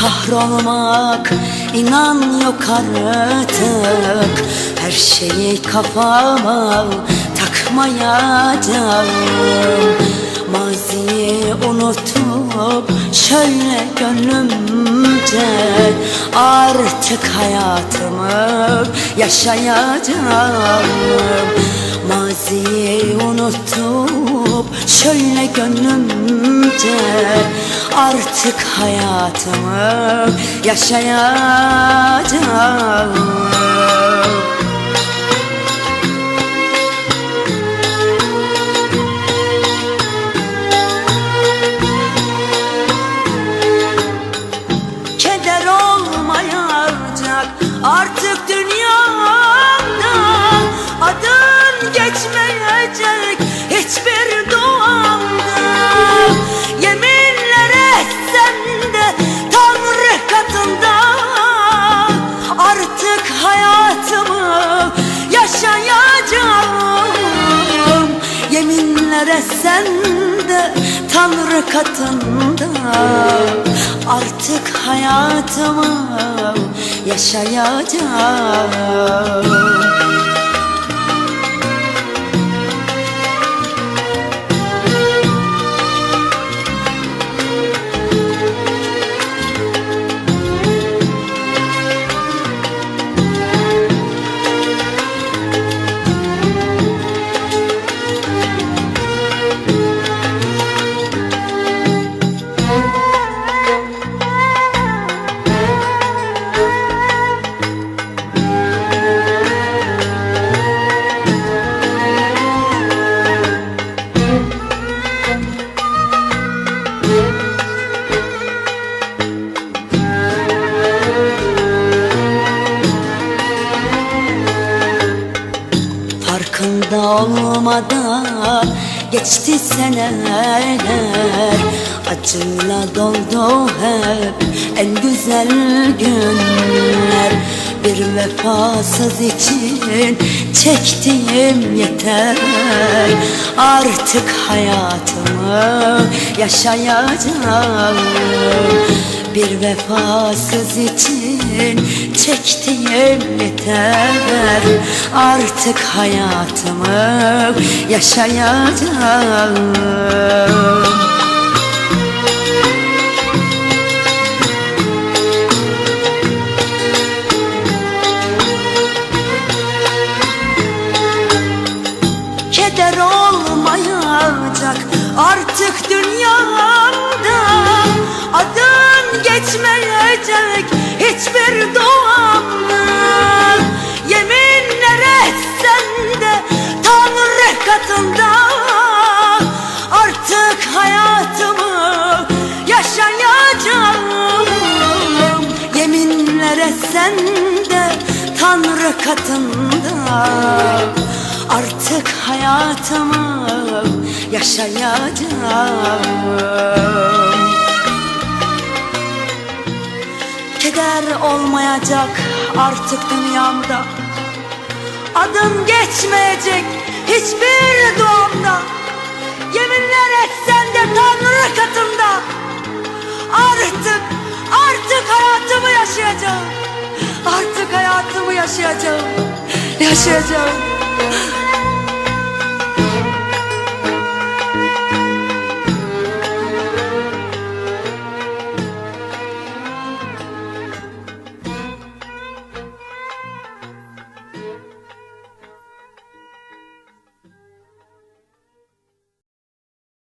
Kahrolmak inan yok artık. Her şeyi kafama takmayacağım. Maziyi unutup şöyle gönlümce Artık hayatımı yaşayacağım Maziyi unutup şöyle gönlümce Artık hayatımı yaşayacağım Etsem de Tanrı katında Artık hayatımı yaşayacağım Farkında olmadan geçti seneler. Acıyla doldu hep en güzel günler Bir vefasız için çektiğim yeter. Artık hayatımı yaşayacağım. Bir vefasız için çektiğim yeter. Artık hayatımı yaşayacağım artık dünyamda Adın geçmeyecek hiçbir doğamda Yeminler etsen de Tanrı katında Artık hayatımı yaşayacağım. Yeminler etsen de Tanrı katında Artık hayatımı yaşayacağım. Keder olmayacak artık dünyamda. Adım geçmeyecek hiçbir doğumda. Yeminler etsen de Tanrı katında. Artık, artık hayatımı yaşayacağım. Artık hayatımı yaşayacağım. Yaşayacağım